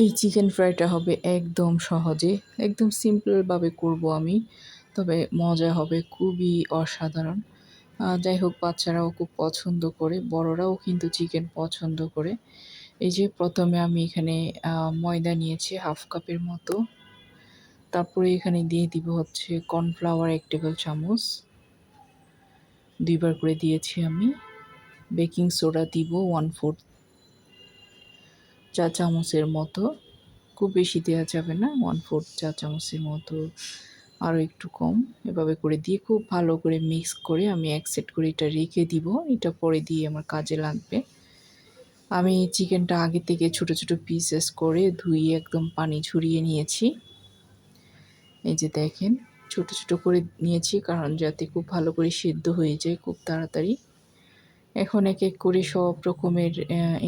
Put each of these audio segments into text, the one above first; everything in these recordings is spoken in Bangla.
এই চিকেন ফ্রাইটা হবে একদম সহজে, একদম সিম্পলভাবে করব আমি, তবে মজা হবে, খুবই অসাধারণ। যাই হোক, বাচ্চারাও খুব পছন্দ করে, বড়রাও কিন্তু চিকেন পছন্দ করে। এই যে, প্রথমে আমি এখানে ময়দা নিয়েছি হাফ কাপের মতো। তারপরে এখানে দিয়ে দিব হচ্ছে কর্নফ্লাওয়ার এক টেবিল চামচ। দুইবার করে দিয়েছি আমি। বেকিং সোডা দিব ওয়ান ফোর্থ চা চামচের মতো। খুব বেশি দেওয়া যাবে না ওয়ান ফোর্থ চা চামচের মতো আরও একটু কম। এভাবে করে দিয়ে খুব ভালো করে মিক্স করে আমি এক সেট করে এটা রেখে দিব। এটা পরে দিয়ে আমার কাজে লাগবে। আমি চিকেনটা আগে থেকে ছোট ছোট পিসেস করে ধুয়ে একদম পানি ঝরিয়ে নিয়েছি। এই যে দেখেন, ছোট ছোট করে নিয়েছি কারণ যাতে খুব ভালো করে সিদ্ধ হয়ে যায় খুব তাড়াতাড়ি। এখন এক এক করে সব রকমের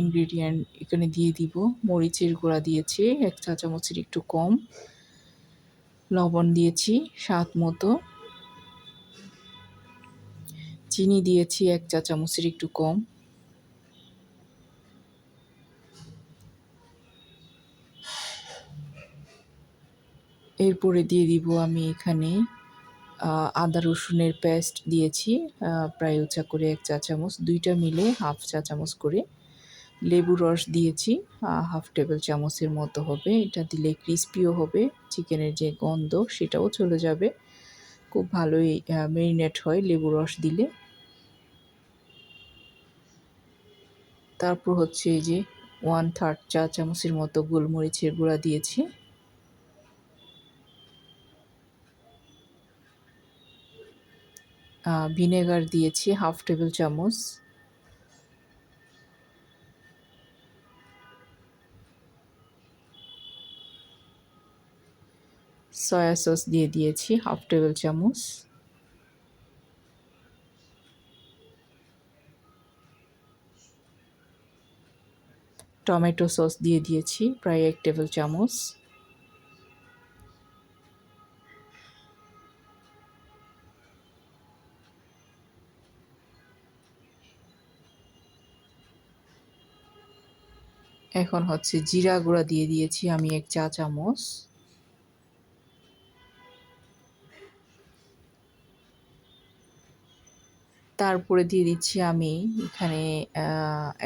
ইনগ্রিডিয়েন্ট এখানে দিয়ে দিব। মরিচের গুঁড়া দিয়েছি, এক চা চামচের একটু কম। লবণ দিয়েছি, স্বাদ মতো। চিনি দিয়েছি, এক চা চামচের একটু কম। এরপরে দিয়ে দিব আমি এখানে আদা, রসুনের পেস্ট দিয়েছি প্রায় উঁচা করে, এক চা চামচ, দুইটা মিলে হাফ চা চামচ করে লেবু রস দিয়েছি হাফ টেবিল চামচের মতো হবে। এটা দিলে ক্রিস্পিও হবে, চিকেনের যে গন্ধ সেটাও চলে যাবে। খুব ভালোই মেরিনেট হয় লেবু রস দিলে। তারপর হচ্ছে এই যে ওয়ান থার্ড চা চামচের মতো গোলমরিচের গুঁড়া দিয়েছি। ভিনেগার দিয়েছি, হাফ টেবিল চামচ। সয়া সস দিয়ে দিয়েছি, হাফ টেবিল চামচ। টমেটো সস দিয়ে দিয়েছি, প্রায় এক টেবিল চামচ। এখন হচ্ছে জিরা গুঁড়া দিয়ে দিয়েছি আমি এক চা চামচ। তারপরে দিয়ে দিচ্ছি আমি এখানে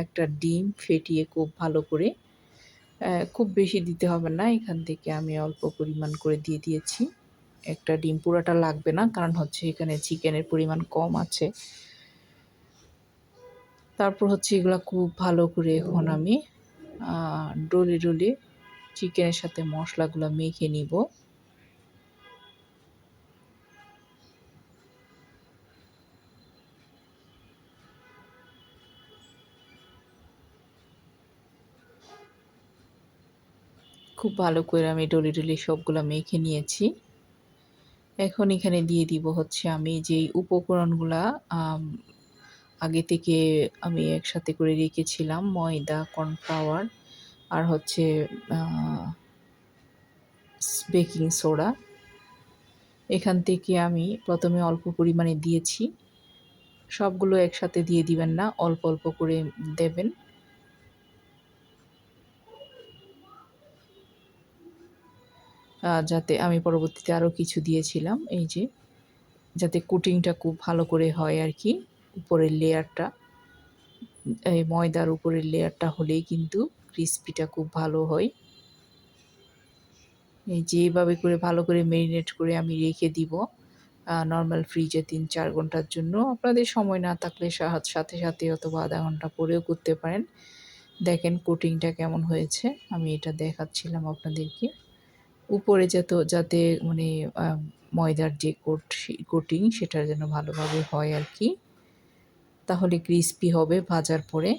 একটা ডিম ফেটিয়ে খুব ভালো করে খুব বেশি দিতে হবে না, এখান থেকে আমি অল্প পরিমাণ করে দিয়ে দিয়েছি। একটা ডিম পুরাটা লাগবে না, কারণ হচ্ছে এখানে চিকেনের পরিমাণ কম আছে। তারপর হচ্ছে এগুলো খুব ভালো করে এখন আমি ডলে ডলে চিকেনের সাথে মশলাগুলো মেখে নিব। খুব ভালো করে আমি ডলি ডলি সবগুলো মেখে নিয়েছি। এখন এখানে দিয়ে দিব হচ্ছে আমি যেই উপকরণগুলা আগে থেকে আমি একসাথে করে রেখেছিলাম ময়দা, কর্নফ্লাওয়ার আর হচ্ছে বেকিং সোডা। এখান থেকে আমি প্রথমে অল্প পরিমাণে দিয়েছি। সবগুলো একসাথে দিয়ে দিবেন না, অল্প অল্প করে দেবেন। যাতে আমি পরবর্তীতে আরও কিছু দিয়েছিলাম, এই যে, যাতে কুটিংটা খুব ভালো করে হয় আর কি। উপরের লেয়ারটা, এই ময়দার উপরের লেয়ারটা হলেই কিন্তু ক্রিস্পিটা খুব ভালো হয়। এই যেভাবে করে ভালো করে মেরিনেট করে আমি রেখে দিব নর্মাল ফ্রিজে তিন চার ঘণ্টার জন্য। আপনাদের সময় না থাকলে সাথে সাথে অথবা আধা ঘণ্টা পরেও করতে পারেন। দেখেন কোটিংটা কেমন হয়েছে, আমি এটা দেখাচ্ছিলাম আপনাদেরকে। উপরে যত, যাতে মানে ময়দার যে কোট কোটিং সেটা যেন ভালোভাবে হয় আর কি। তাহলে ক্রিস্পি হবে ভাজার পরে।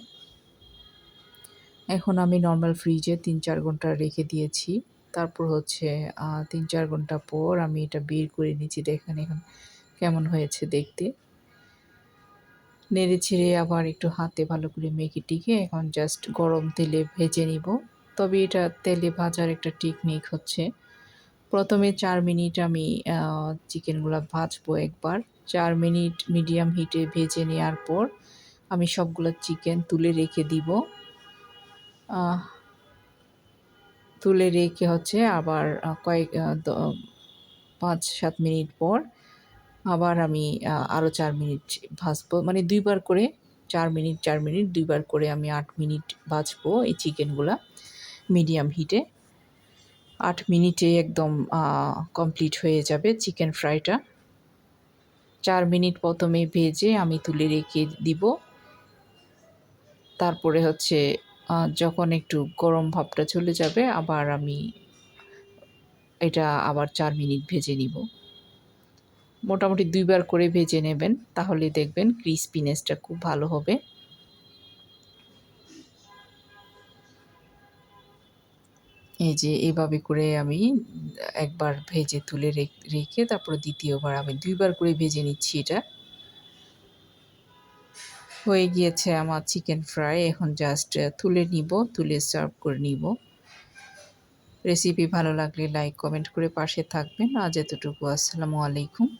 এখন আমি নর্মাল ফ্রিজে তিন চার ঘণ্টা রেখে দিয়েছি। তারপর হচ্ছে তিন চার ঘণ্টা পর আমি এটা বের করে নিচ্ছি দেখেন এখন কেমন হয়েছে দেখতে। নেড়ে ছেড়ে আবার একটু হাতে ভালো করে মেখে টিকে এখন জাস্ট গরম তেলে ভেজে নিব। তবে এটা তেলে ভাজার একটা টেকনিক হচ্ছে। প্রথমে চার মিনিট আমি চিকেনগুলো ভাজবো একবার। চার মিনিট মিডিয়াম হিটে ভেজে নেওয়ার পর আমি সবগুলো চিকেন তুলে রেখে দিব। তুলে রেখে হচ্ছে আবার কয়েক পাঁচ সাত মিনিট পর আবার আমি আরও চার মিনিট ভাজবো। মানে দুইবার করে চার মিনিট চার মিনিট, দুইবার করে আমি আট মিনিট ভাজবো এই চিকেনগুলা মিডিয়াম হিটে। আট মিনিটে একদম কমপ্লিট হয়ে যাবে চিকেন ফ্রাইটা। চার মিনিট প্রথমে ভেজে আমি তুলে রেখে দিব। তারপরে হচ্ছে যখন একটু গরম ভাবটা চলে যাবে, আবার আমি এটা আবার চার মিনিট ভেজে নিব। মোটামুটি দুইবার করে ভেজে নেবেন, তাহলে দেখবেন ক্রিসপিনেসটা খুব ভালো হবে। এই যে এভাবে করে আমি একবার ভেজে তুলে রেখ- তারপর দ্বিতীয়বার আমি দুইবার করে ভেজে নিচ্ছি এটা। হয়ে গিয়েছে আমার চিকেন ফ্রাই এখন জাস্ট তুলে নিব, তুলে সার্ভ করে নিব। রেসিপি ভালো লাগলে লাইক কমেন্ট করে পাশে থাকবেন। আজ এতটুকু, আসসালামু আলাইকুম।